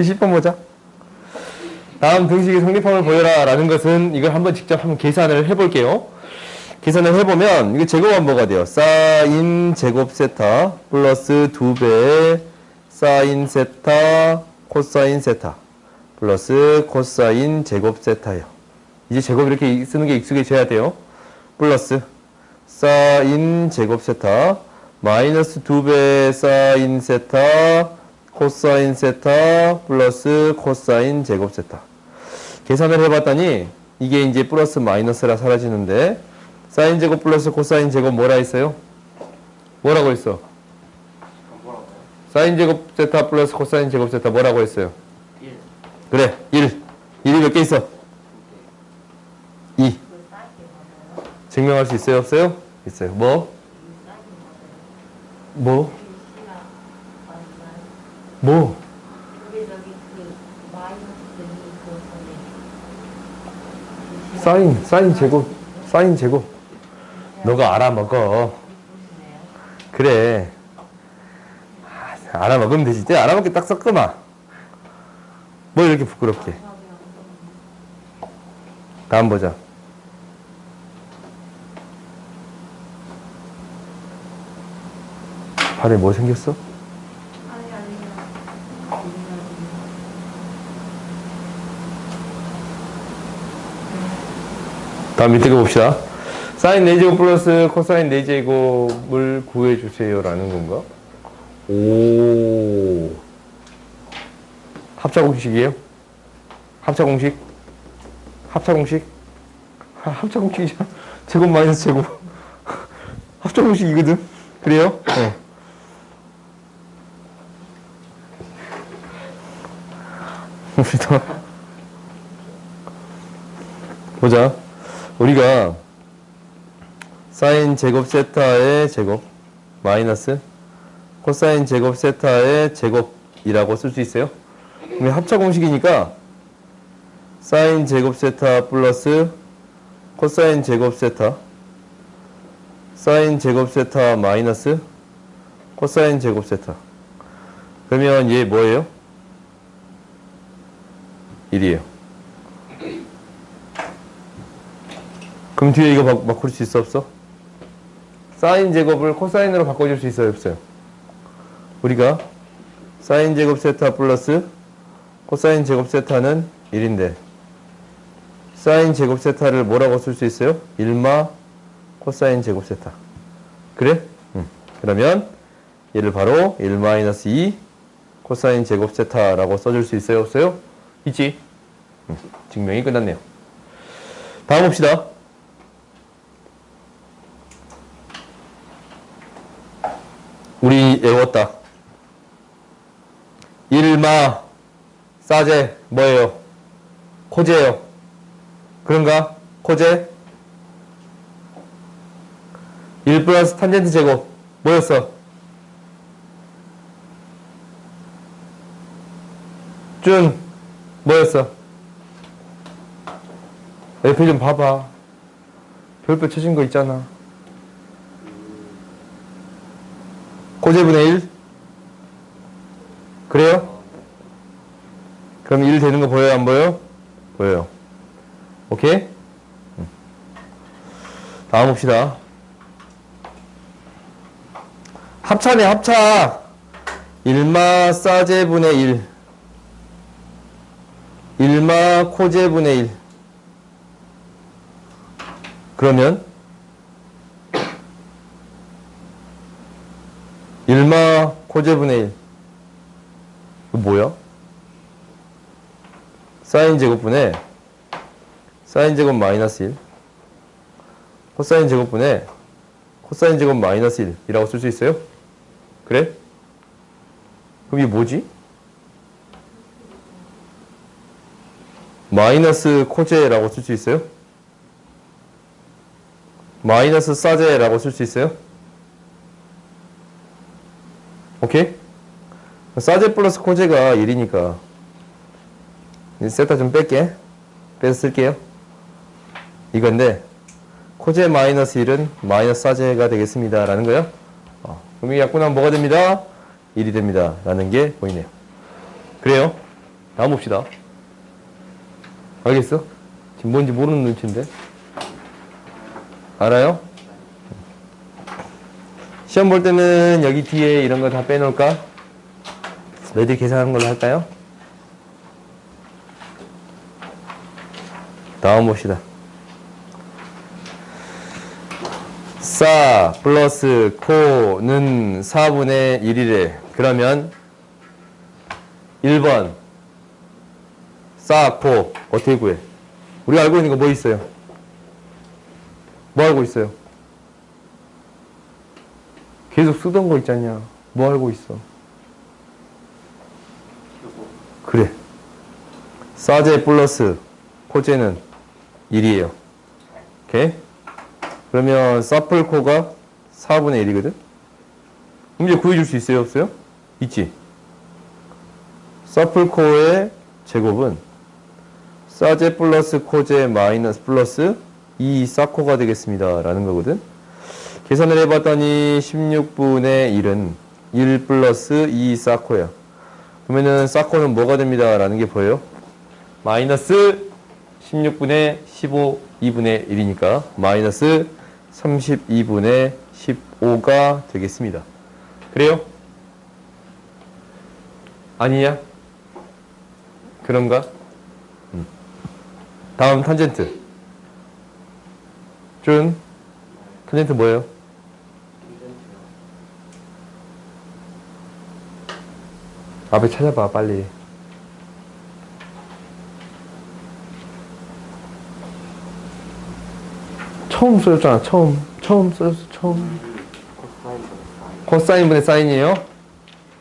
70번 보자. 다음 등식의 성립함을 보여라 라는 것은 이걸 한번 직접 한번 계산을 해볼게요. 계산을 해보면 이게 제곱하면 뭐가 돼요? 사인 제곱 세타 플러스 2배의 사인 세타 코사인 세타 플러스 코사인 제곱 세타예요. 이제 제곱 이렇게 쓰는 게 익숙해져야 돼요. 플러스 사인 제곱 세타 마이너스 2배 사인 세타 코사인 세타 플러스 코사인 제곱 세타 계산을 해봤더니 이게 이제 플러스 마이너스라 사라지는데 사인 제곱 플러스 코사인 제곱 뭐라 했어요? 뭐라고 했어? 사인 제곱 세타 플러스 코사인 제곱 세타 뭐라고 했어요? 1. 그래 1 1이 몇 개 있어? 2 증명할 수 있어요 없어요? 있어요 뭐? 뭐? 뭐? 그 사인 사인 제곱 사인 제곱 너가 알아먹어. 그래. 아, 알아먹으면 되지. 이제 알아먹기 딱 섞어마 뭐 이렇게 부끄럽게. 다음 보자. 발에 뭐 생겼어? 아니 아니요. 다음 밑에 거 봅시다. 사인 4제곱 플러스 코사인 4제곱을 구해주세요. 라는 건가? 오. 합차 공식이에요? 합차 공식? 합차 공식? 아, 합차 공식이잖아. 제곱 마이너스 제곱. 합차 공식이거든? 그래요? 어. 봅시다. 보자. 우리가 사인 제곱 세타의 제곱 마이너스 코사인 제곱 세타의 제곱이라고 쓸 수 있어요. 그럼 합차 공식이니까 사인 제곱 세타 플러스 코사인 제곱 세타 사인 제곱 세타 마이너스 코사인 제곱 세타 그러면 얘 뭐예요? 1이에요. 그럼 뒤에 이거 바, 바꿀 수 있어 없어? 사인 제곱을 코사인으로 바꿔줄 수 있어요 없어요? 우리가 사인 제곱 세타 플러스 코사인 제곱 세타는 1인데 사인 제곱 세타를 뭐라고 쓸 수 있어요? 1마 코사인 제곱 세타 그래? 응. 그러면 얘를 바로 1-2 코사인 제곱 세타라고 써줄 수 있어요 없어요? 있지? 응. 증명이 끝났네요 다음 봅시다 우리 외웠다. 일마 싸제 뭐예요? 코제예요. 그런가? 코제? 1 플러스 탄젠트 제곱 뭐였어? 준 뭐였어? 옆에 좀 봐봐. 별표 쳐진 거 있잖아. 고제분의 1? 그래요? 그럼 1 되는 거 보여요? 안 보여요? 보여요. 오케이? 음. 다음 봅시다. 합차네, 합차. 1마 싸제분의 1. 1마 코제분의 1. 그러면 1마 코제분의 1. 이거 뭐야? 사인 제곱분의 사인 제곱 마이너스 1. 코사인 제곱분의 코사인 제곱 마이너스 1이라고 쓸 수 있어요? 그래? 그럼 이게 뭐지? 마이너스 코제라고 쓸 수 있어요? 마이너스 사제라고 쓸 수 있어요? 오케이? 사제 플러스 코제가 1이니까 세타 좀 뺄게 빼서 쓸게요 이건데 코제 마이너스 1은 마이너스 사제가 되겠습니다 라는 거예요 어, 그럼 이 약분하면 뭐가 됩니다? 1이 됩니다 라는 게 보이네요 그래요? 다음 봅시다. 알겠어? 지금 뭔지 모르는 눈치인데. 알아요? 시험 볼 때는 여기 뒤에 이런 거 다 빼놓을까? 너희들이 계산하는 걸로 할까요? 다음 봅시다. 싸 플러스 코는 4분의 1이래. 그러면 1번 싸, 코 어떻게 구해? 우리가 알고 있는 거 뭐 있어요? 뭐 알고 있어요? 계속 쓰던 거 있잖냐. 뭐 알고 있어? 그래. 싸제 플러스 코제는 1이에요. 오케이? 그러면 서플코가 4분의 1이거든? 그럼 이제 구해줄 수 있어요? 없어요? 있지? 서플코의 제곱은 싸제 플러스 코제 마이너스 플러스 2 사코가 되겠습니다. 라는 거거든? 계산을 해봤더니 16분의 1은 1 플러스 2 사코야. 그러면은 사코는 뭐가 됩니다. 라는 게 보여요? 마이너스 16분의 15, 2분의 1이니까 마이너스 32분의 15가 되겠습니다. 그래요? 아니야? 그런가? 음. 다음 탄젠트. 준. 탄젠트 뭐예요? 앞에 찾아봐 빨리. 처음 써줬잖아 처음 처음 써줬어 처음 코사인분의 사인이에요?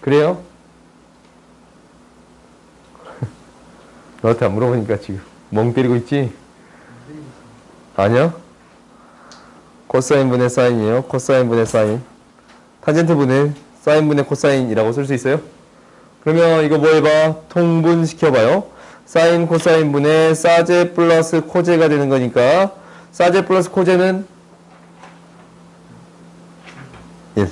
그래요? 너한테 안 물어보니까 지금 멍 때리고 있지? 아니야? 코사인분의 사인이에요 코사인분의 사인 탄젠트분의 사인분의 코사인이라고 쓸 수 있어요? 그러면 이거 뭐 해봐? 통분시켜봐요 사인 코사인분의 사제 플러스 코제가 되는 거니까 사제 플러스 코제는 1.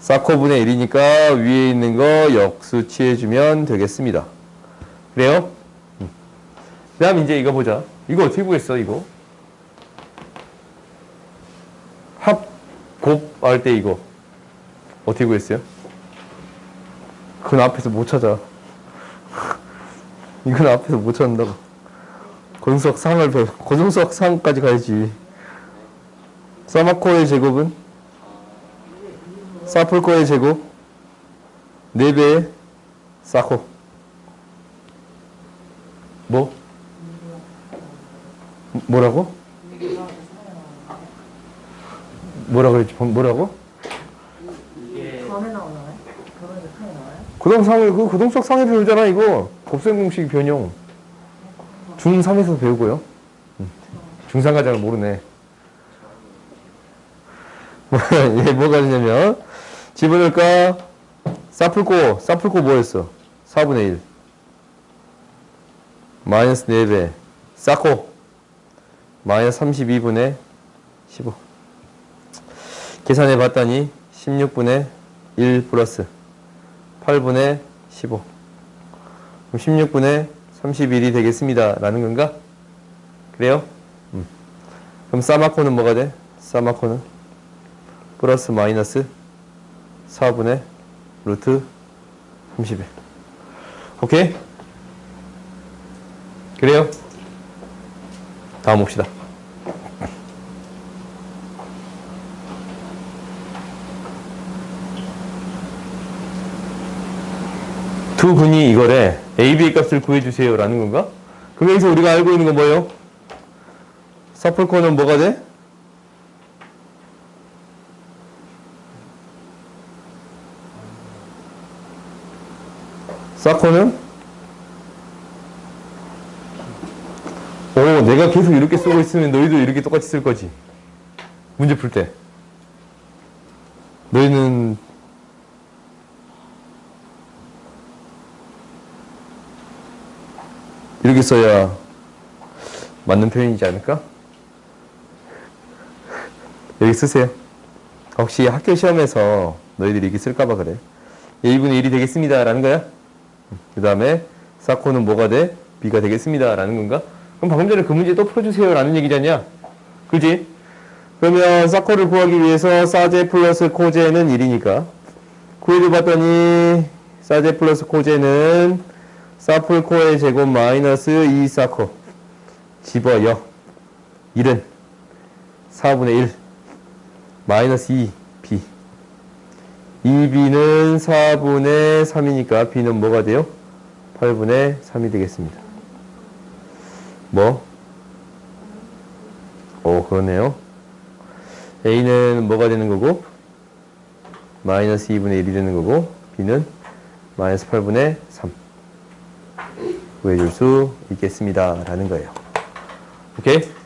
사코분의 1이니까 위에 있는 거 역수 취해주면 되겠습니다. 그래요? 음. 그 다음 이제 이거 보자. 이거 어떻게 구했어, 이거? 합, 곱, 할 때 이거. 어떻게 구했어요? 그건 앞에서 못 찾아. 이건 앞에서 못 찾는다고. 고등수학 3을 배워. 고등수학 3까지 가야지. 사마코의 제곱은? 사풀코의 제곱? 4배의 사코. 뭐? 뭐라고? 뭐라 그랬지? 뭐라고? 고등상을, 그 고등수학 상에 배우잖아, 이거. 곱셈 공식 변형. 중3에서 배우고요. 음. 중3 과정을 모르네. 얘 뭐가 되냐면, 집어넣을까? 사풀고, 사풀고 뭐였어? 4분의 1. 마이너스 4배. 싸코. 마이너스 32분의 15. 계산해 봤더니 16분의 1 플러스 8분의 15. 그럼 16분의 31이 되겠습니다. 라는 건가? 그래요? 음. 그럼 사마코는 뭐가 돼? 사마코는 플러스 마이너스 4분의 루트 30에. 오케이? 그래요? 다음 봅시다. 두 분이 이거래 AB의 값을 구해주세요 라는 건가? 그럼 여기서 우리가 알고 있는 건 뭐예요? 서플코는 뭐가 돼? 사코는? 오 내가 계속 이렇게 쓰고 있으면 너희도 이렇게 똑같이 쓸 거지 문제 풀때 너희는 이렇게 써야 맞는 표현이지 않을까? 여기 쓰세요. 혹시 학교 시험에서 너희들이 이렇게 쓸까봐 그래. 1분의 1이 되겠습니다. 라는 거야. 그 다음에 사코는 뭐가 돼? B가 되겠습니다. 라는 건가? 그럼 방금 전에 그 문제 또 풀어주세요. 라는 얘기잖냐? 그지? 그러면 사코를 구하기 위해서 사제 플러스 코제는 1이니까 구해줘 봤더니 사제 플러스 코제는 사풀코의 제곱 마이너스 2 사코. 집어요 1은 4분의 1 마이너스 2 B 2B는 4분의 3이니까 B는 뭐가 돼요? 8분의 3이 되겠습니다. 뭐? 오 그러네요. A는 뭐가 되는 거고? 마이너스 2분의 1이 되는 거고 B는 마이너스 8분의 3 구해줄 수 있겠습니다 라는 거예요 오케이?